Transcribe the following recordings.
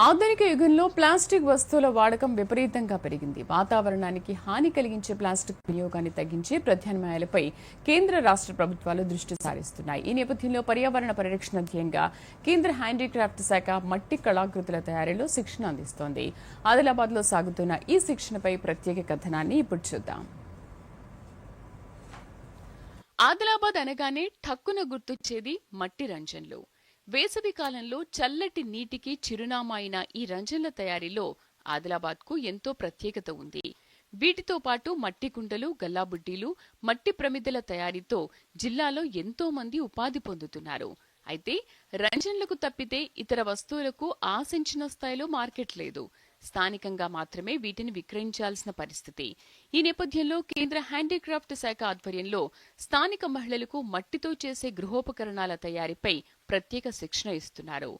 ఆధునిక యుగంలో ప్లాస్టిక్ వస్తువుల వాడకం విపరీతంగా పెరిగింది. వాతావరణానికి హాని కలిగించే ప్లాస్టిక్ వినియోగాన్ని తగ్గించే ప్రత్యామ్నాయాలపై కేంద్ర రాష్ట్ర ప్రభుత్వాలు దృష్టి సారిస్తున్నాయి. ఈ నేపథ్యంలో పర్యావరణ పరిరక్షణ ధ్యేయంగా కేంద్ర హ్యాండీక్రాఫ్ట్ శాఖ మట్టి కళాకృతుల తయారీలో శిక్షణ అందిస్తోంది. ఆదిలాబాద్లో సాగుతున్న ఈ శిక్షణపై ప్రత్యేక కథనాన్ని ఇప్పుడు చూద్దాం. ఆదిలాబాద్ అనగానే ఠక్కున గుర్తొచ్చేది మట్టి రంజన్లు. వేసవి కాలంలో చల్లటి నీటికి చిరునామా అయిన ఈ రంజన్ల తయారీలో ఆదిలాబాద్కు ఎంతో ప్రత్యేకత ఉంది. వీటితో పాటు మట్టి కుండలు గల్లాబుడ్డీలు మట్టి ప్రమిదల తయారీతో జిల్లాలో ఎంతో మంది ఉపాధి పొందుతున్నారు. అయితే రంజన్లకు తప్పితే ఇతర వస్తువులకు ఆశించిన స్థాయిలో మార్కెట్ లేదు. స్థానికంగా మాత్రమే వీటిని విక్రయించాల్సిన పరిస్థితి. ఈ నేపథ్యంలో కేంద్ర హ్యాండీక్రాఫ్ట్ శాఖ ఆధ్వర్యంలో స్థానిక మహిళలకు మట్టితో చేసే గృహోపకరణాల తయారీపై ప్రత్యేక శిక్షణ ఇస్తున్నారు.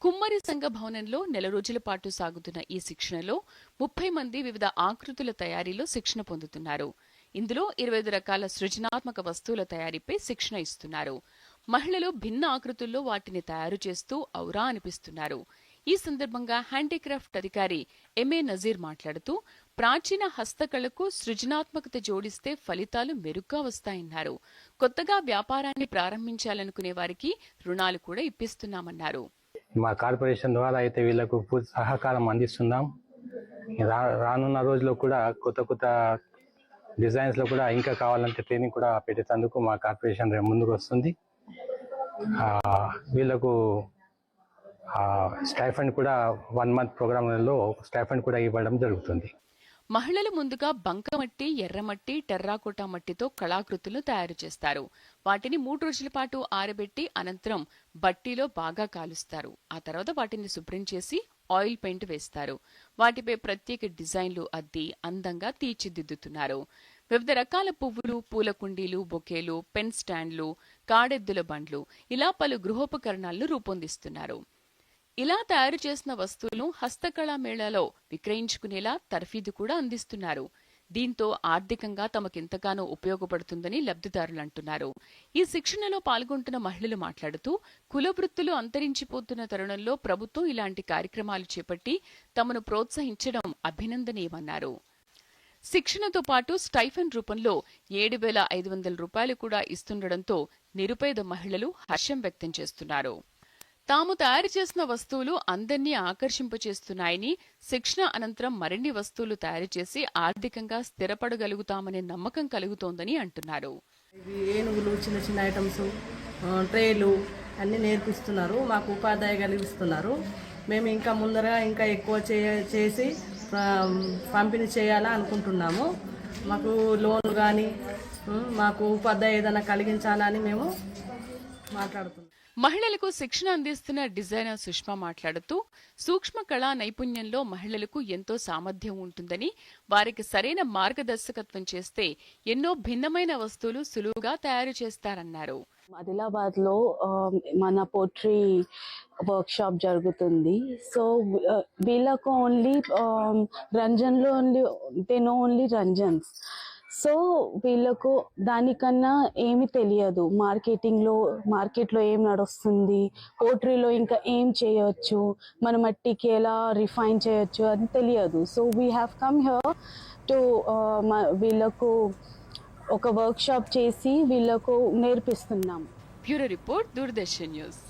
కుమ్మరి సంఘ భవనంలో నెల రోజుల పాటు సాగుతున్న ఈ శిక్షణలో ముప్పై మంది వివిధ ఆకృతుల తయారీలో శిక్షణ పొందుతున్నారు. ఇందులో ఇరవై ఐదు రకాల సృజనాత్మక వస్తువుల తయారీపై శిక్షణ ఇస్తున్నారు. మహిళలు భిన్న ఆకృతుల్లో వాటిని తయారు చేస్తూ ఔరా అనిపిస్తున్నారు. ఈ సందర్భంగా హ్యాండీక్రాఫ్ట్ అధికారి ఎంఏ నజీర్ మాట్లాడుతూ ప్రాచీన హస్తకళకు సృజనాత్మకత జోడిస్తే ఫలితాలు మెరుగ్గా వస్తాయన్నారు. కొత్తగా వ్యాపారాన్ని ప్రారంభించాలనుకునే వారికి రుణాలు కూడా ఇప్పిస్తున్నామన్నారు. మా కార్పొరేషన్ ద్వారా అయితే వీళ్ళకు పూర్తి సహకారం అందిస్తున్నాం. రా రానున్న రోజుల్లో కూడా కొత్త కొత్త డిజైన్స్లో కూడా ఇంకా కావాలంటే ట్రైనింగ్ కూడా పెట్టేటందుకు మా కార్పొరేషన్ ముందుకు వస్తుంది. వీళ్ళకు స్టైఫండ్ కూడా వన్ మంత్ ప్రోగ్రాంలలో స్టైఫండ్ కూడా ఇవ్వడం జరుగుతుంది. మహిళలు ముందుగా బంకమట్టి ఎర్రమట్టి టెర్రాకోటా మట్టితో కళాకృతులు తయారు చేస్తారు. వాటిని మూడు రోజుల పాటు ఆరబెట్టి అనంతరం బట్టీలో బాగా కాలుస్తారు. ఆ తర్వాత వాటిని శుభ్రం చేసి ఆయిల్ పెయింట్ వేస్తారు. వాటిపై ప్రత్యేక డిజైన్లు అద్ది అందంగా తీర్చిదిద్దుతున్నారు. వివిధ రకాల పువ్వులు పూల కుండీలు బొకేలు పెన్ స్టాండ్లు కాడెద్దుల బండ్లు ఇలా పలు గృహోపకరణాలను రూపొందిస్తున్నారు. ఇలా తయారు చేసిన వస్తువులను హస్తకళా మేళాలో విక్రయించుకునేలా తర్ఫీదు కూడా అందిస్తున్నారు. దీంతో ఆర్థికంగా తమకెంతగానో ఉపయోగపడుతుందని లబ్ధిదారులు అంటున్నారు. ఈ శిక్షణలో పాల్గొంటున్న మహిళలు మాట్లాడుతూ కుల వృత్తులు అంతరించిపోతున్న తరుణంలో ప్రభుత్వం ఇలాంటి కార్యక్రమాలు చేపట్టి తమను ప్రోత్సహించడం అభినందనీయమన్నారు. శిక్షణతో పాటు స్టైఫన్ రూపంలో ఏడు వేల ఐదు వందల రూపాయలు కూడా ఇస్తుండటంతో నిరుపేద మహిళలు హర్షం వ్యక్తం చేస్తున్నారు. తాము తయారు చేసిన వస్తువులు అందరినీ ఆకర్షింపచేస్తున్నాయని శిక్షణ అనంతరం మరిన్ని వస్తువులు తయారు చేసి ఆర్థికంగా స్థిరపడగలుగుతామనే నమ్మకం కలుగుతోందని అంటున్నారు. ఏనుగులు చిన్న చిన్న ఐటమ్స్ ట్రేలు అన్నీ నేర్పిస్తున్నారు మాకు ఉపాధ్యాయ కలిగిస్తున్నారు మేము ఇంకా ముందర ఇంకా ఎక్కువ చే చేసి పంపిణీ చేయాలా అనుకుంటున్నాము. మాకు లోన్ కానీ మాకు ఉపాధ్యాయ ఏదైనా కలిగించాలని మేము మాట్లాడుతున్నాం. మహిళలకు శిక్షణ అందిస్తున్న డిజైనర్ సుష్మా మాట్లాడుతూ సూక్ష్మ కళా నైపుణ్యంలో మహిళలకు ఎంతో సామర్థ్యం ఉంటుందని వారికి సరైన మార్గదర్శకత్వం చేస్తే ఎన్నో భిన్నమైన వస్తువులు సులువుగా తయారు చేస్తారన్నారు. ఆదిలాబాద్లో మన పోట్రీ వర్క్ షాప్ జరుగుతుంది. సో వీళ్ళకు ఓన్లీ రంజన్లో ఓన్లీ దే నో ఓన్లీ రంజన్స్. సో వీళ్ళకు దానికన్నా ఏమి తెలియదు. మార్కెటింగ్లో మార్కెట్లో ఏం నడుస్తుంది పోట్రీలో ఇంకా ఏం చేయొచ్చు మన మట్టికి ఎలా రిఫైన్ చేయొచ్చు అని తెలియదు. So we have come here to వీళ్ళకు ఒక వర్క్ షాప్ చేసి వీళ్ళకు నేర్పిస్తున్నాం. Bureau report Doordarshan news.